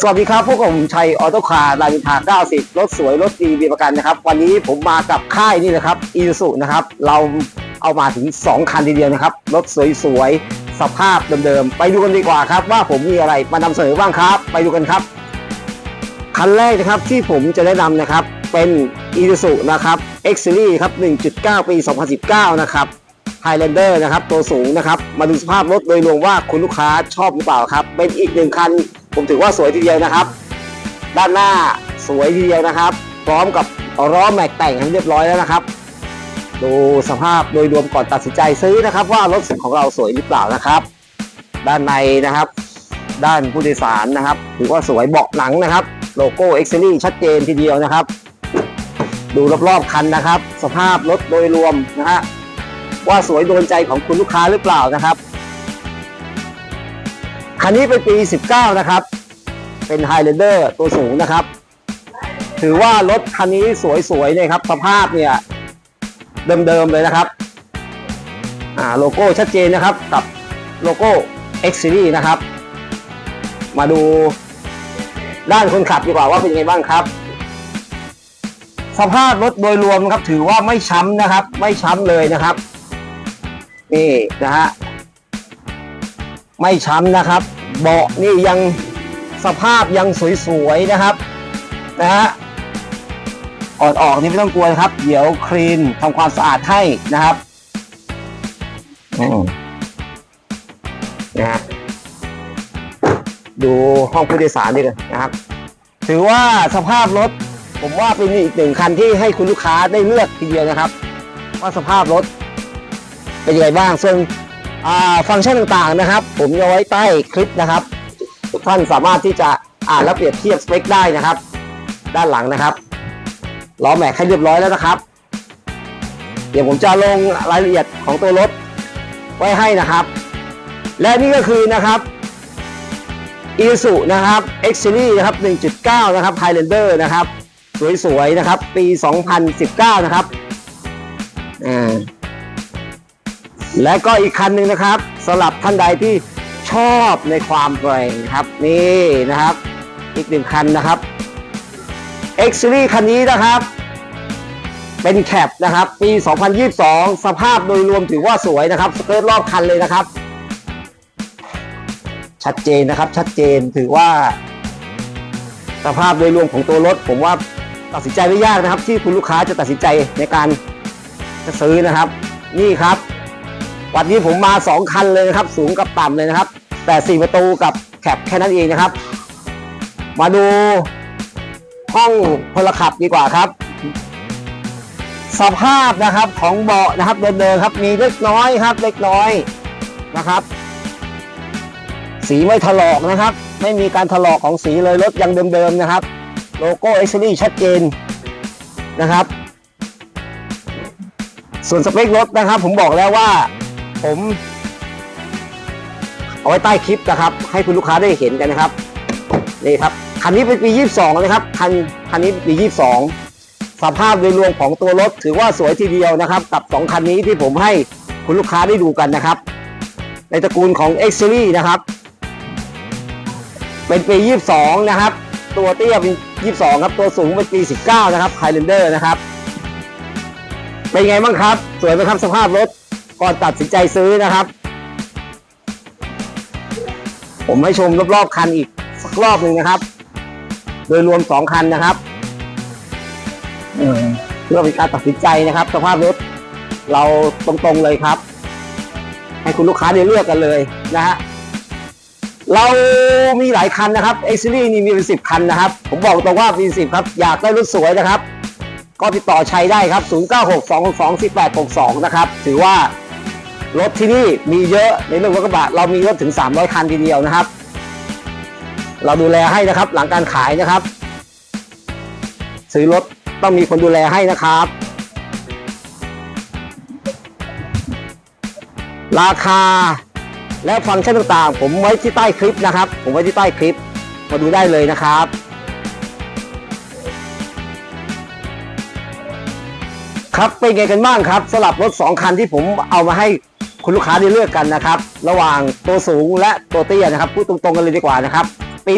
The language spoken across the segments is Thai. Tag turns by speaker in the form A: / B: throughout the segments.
A: สวัสดีครับพวกผมชัยออโตคาร์รามินทา90 รถสวย รถดีมีประกันนะครับ วันนี้ผมมากับค่ายนี่นะครับอีซูนะครับ เราเอามาถึง 2 คันทีเดียวนะครับ รถสวยๆ สภาพเดิมๆ ไปดูกันดีกว่าครับ ว่าผมมีอะไรมานำเสนอบ้างครับ ไปดูกันครับ คันแรกนะครับที่ผมจะแนะนำนะครับ เป็น i s u นะครับ X Series ครับ 1.9 ปี 2019 นะครับ Highlander นะครับ ตัวสูงนะครับ มาดูสภาพรถโดยรวมว่าคุณลูกค้าชอบหรือเปล่าครับ เป็นอีกหนึ่งคัน ผมถือว่าสวยทีเดียวนะครับ ด้านหน้าสวยทีเดียวนะครับ พร้อมกับล้อแม็กแต่งให้เรียบร้อยแล้วนะครับ ดูสภาพโดยรวมก่อนตัดสินใจซื้อนะครับ ว่ารถของเราสวยหรือเปล่านะครับ ด้านในนะครับ ด้านผู้โดยสารนะครับถือว่าสวยเบาะหนังนะครับ โลโก้ X Series ชัดเจนทีเดียวนะครับ ดูรอบๆคันนะครับ สภาพรถโดยรวมนะฮะว่าสวยโดนใจของคุณลูกค้าหรือเปล่านะครับ คันนี้เป็นปี 19 นะครับ เป็น Highlander ตัวสูงนะครับ ถือว่ารถคันนี้สวยๆเลยครับ สภาพเนี่ย เดิมๆเลยนะครับ อ่าโลโก้ชัดเจนนะครับ กับโลโก้ X Series นะครับ มาดูด้านคนขับดีกว่าว่าเป็นยังไงบ้างครับ สภาพรถโดยรวมครับ ถือว่าไม่ช้ำนะครับ ไม่ช้ำเลยนะครับ นี่นะฮะไม่ช้ำนะครับ เบาะนี่ยังสภาพยังสวยๆนะครับนะฮะออดออกนี่ไม่ต้องกลัวนะครับ เดี๋ยวคลีนทำความสะอาดให้นะครับอืมนะฮะดูห้องผู้โดยสารดีกันนะครับ ถือว่าสภาพรถ ผมว่าเป็นอีกหนึ่งคันที่ให้คุณลูกค้าได้เลือกทีเดียวนะครับ ว่าสภาพรถเป็นยังไงบ้าง ซึ่ง ฟังก์ชันต่างๆนะครับ ผมจะไว้ใต้คลิปนะครับทุกท่านสามารถที่จะอ่านและเปรียบเทียบสเปคได้นะครับ ด้านหลังนะครับล้อแม็กให้เรียบร้อยแล้วนะครับ เดี๋ยวผมจะลงรายละเอียดของตัวรถไว้ให้นะครับ และนี่ก็คือนะครับอีสุนะครับ X Series นะครับ 1.9 นะครับ Highlander นะครับ สวยๆ นะครับ ปี 2019 นะครับ อ่า และก็อีกคันหนึ่งนะครับสำหรับท่านใดที่ชอบในความแรงครับนี่นะครับ อีกหนึ่งคันนะครับ X Series คันนี้นะครับ เป็นแคปนะครับ ปี 2022 สภาพโดยรวมถือว่าสวยนะครับสเกิร์ตรอบคันเลยนะครับ ชัดเจนนะครับชัดเจนถือว่า สภาพโดยรวมของตัวรถ ผมว่าตัดสินใจไม่ยากนะครับ ที่คุณลูกค้าจะตัดสินใจในการจะซื้อนะครับ นี่ครับ วันนี้ผมมา 2 คันเลยนะครับ สูงกับต่ำเลยนะครับ แต่ 4 ประตูกับแคปแค่นั้นเองนะครับ มาดูห้องพลขับดีกว่าครับ สภาพนะครับของเบาะนะครับเดิมๆครับมีเล็กน้อยครับ เล็กน้อยนะครับ สีไม่ถลอกนะครับ ไม่มีการถลอกของสีเลยรถยังเดิมๆนะครับ โลโก้เอ็กซ์ีชัดเจนนะครับ ส่วนสเปครถนะครับ ผมบอกแล้วว่า ผมเอาไว้ใต้คลิปนะครับ ให้คุณลูกค้าได้เห็นกันนะครับนี่ครับคันนี้เป็นปี 22 นะครับคันคันนี้ปี 22 สภาพโดยรวมของตัวรถถือว่าสวยทีเดียวนะครับ กับ 2 คันนี้ที่ผมให้คุณลูกค้าได้ดูกันนะครับ ในตระกูลของ X Series นะครับ เป็นปี 22 นะครับ ตัวเตี้ยเป็น 22 ครับ ตัวสูงเป็นปี 19 นะครับ Highlander นะครับ เป็นไงบ้างครับ สวยไหมครับสภาพรถ ก่อนตัดสินใจซื้อนะครับ ผมให้ชมรอบๆคันอีกสักรอบหนึ่งนะครับ โดยรวมสองคันนะครับเพื่อเป็นการตัดสินใจนะครับ สภาพรถเราตรงๆเลยครับ ให้คุณลูกค้าได้เลือกกันเลยนะฮะเรามีหลายคันนะครับ X Series นี่มีเป็นสิบคันนะครับ ผมบอกตรงว่ามีสิบครับ อยากได้รถสวยนะครับ ก็ติดต่อชัยได้ครับ 0962621862 นะครับ ถือว่า รถที่นี่มีเยอะในเรื่องรถกระบะเรามีรถถึง 300 คันทีเดียวนะครับ เราดูแลให้นะครับหลังการขายนะครับ ซื้อรถต้องมีคนดูแลให้นะครับ ราคาและฟังก์ชันต่างๆ ผมไว้ที่ใต้คลิปนะครับ ผมไว้ที่ใต้คลิปมาดูได้เลยนะครับครับเป็นไงกันบ้างครับสำหรับรถ 2 คันที่ผมเอามาให้ คุณลูกค้าได้เลือกกันนะครับ ระหว่างตัวสูงและตัวเตี้ยนะครับพูดตรงๆกันเลยดีกว่านะครับปี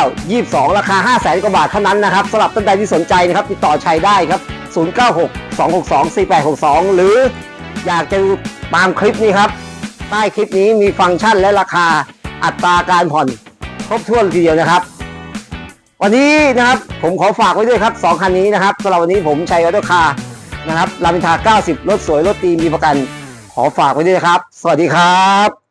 A: 2019 22 ราคา 5 0 0แสนกว่าบาทเท่านั้นนะครับสำหรับท่านใดที่สนใจนะครับติดต่อชัยได้ครับ 096 262 4862 หรืออยากจะตามคลิปนี้ครับ ใต้คลิปนี้มีฟังก์ชันและราคาอัตราการผ่อนครบถ้วนทีเดียวนะครับ วันนี้นะครับผมขอฝากไว้ด้วยครับ 2 คันนี้นะครับสำหรับวันนี้ผมชัยออโตคาร์นะครับรามินทา 90 รถสวย รถดีมีประกัน ขอฝากไว้ด้วยนะครับ สวัสดีครับ